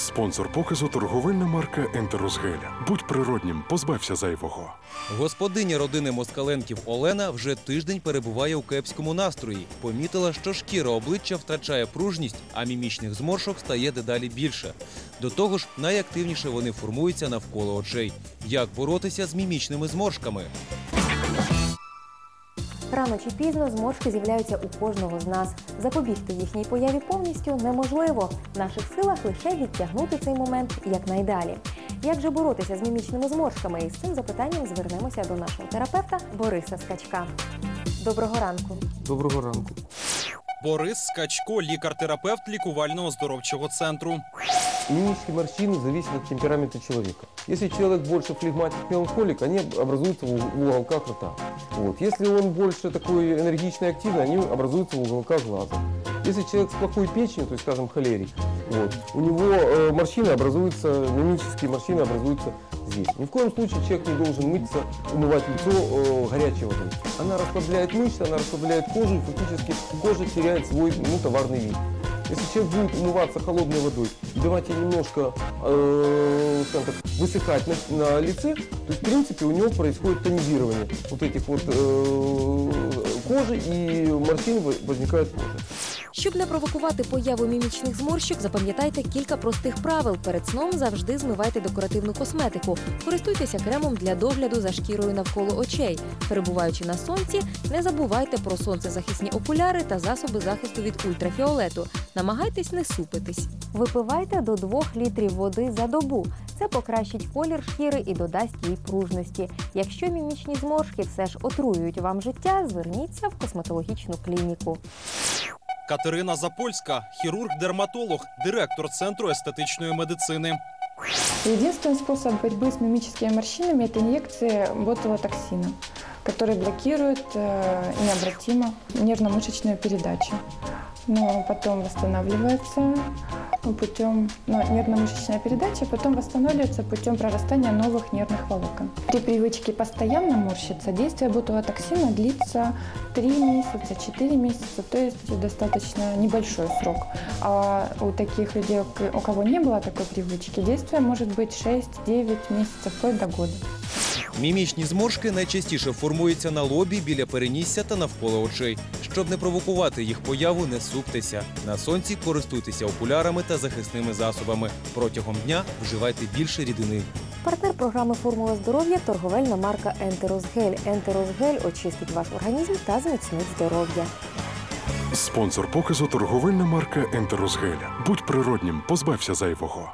Спонсор показу торговельна марка Ентеросгель. Будь природнім, позбався зайвого. Господиня родини Москаленків Олена вже тиждень перебуває у кепському настрої. Помітила, що шкіра обличчя втрачає пружність, а мімічних зморшок стає дедалі більше. До того ж, найактивніше вони формуються навколо очей. Як боротися з мімічними зморшками? Рано чи пізно зморшки з'являються у кожного з нас. Запобігти їхній появі повністю неможливо. В наших силах лише відтягнути цей момент якнайдалі. Як же боротися з мімічними зморшками? І з цим запитанням звернемося до нашого терапевта Бориса Скачка. Доброго ранку. Доброго ранку. Борис Скачко, лікар-терапевт лікувально-оздоровчого центру. Мимические морщины зависят от темперамента человека. Если человек больше флегматик, меланхолик, они образуются в уг- в уголках рта. Вот. Если он больше такой энергичный, активный, они образуются в уголках глаза. Если человек с плохой печенью, то есть, скажем, холерик, вот, у него э, морщины образуются, мимические морщины образуются здесь. Ни в коем случае человек не должен мыться, умывать лицо э, горячей водой. Она расслабляет мышцы, она расслабляет кожу, и фактически кожа теряет свой ну, товарный вид. Если человек будет умываться холодной водой давать ей немножко, э, так, высыхать на, на лице, то в принципе у него происходит тонизирование вот этих вот э, кожи и морщины во- возникают кожа. Щоб не провокувати появу мімічних зморщок, запам'ятайте кілька простих правил. Перед сном завжди змивайте декоративну косметику. Користуйтеся кремом для догляду за шкірою навколо очей. Перебуваючи на сонці, не забувайте про сонцезахисні окуляри та засоби захисту від ультрафіолету. Намагайтесь не супитись. Випивайте до 2 літрів води за добу. Це покращить колір шкіри і додасть їй пружності. Якщо мімічні зморшки все ж отруюють вам життя, зверніться в косметологічну клініку. Катерина Запольська, хірург-дерматолог, директор центру естетичної медицини. Единственный способ борьбы с мимическими морщинами – это инъекция ботулотоксина, который блокирует э, необратимо нервно-мышечную передачу. Но потом восстанавливается путем, но нервно-мышечная передача потом восстанавливается путем прорастания новых нервных волокон. При привычке постоянно морщиться действие ботулотоксина длится 3 месяца, 4 месяца, то есть достаточно небольшой срок. А у таких людей, у кого не было такой привычки, действие может быть 6-9 месяцев, вплоть до года. Мімічні зморшки найчастіше формуються на лобі, біля перенісся та навколо очей. Щоб не провокувати їх появу, не суптеся. На сонці користуйтеся окулярами та захисними засобами. Протягом дня вживайте більше рідини. Партнер програми Формула здоров'я торговельна марка Ентерозгель. Ентеросгель очистить ваш організм та зміцнить здоров'я. Спонсор показу торговельна марка Ентерозгель. Будь природнім, позбався зайвого.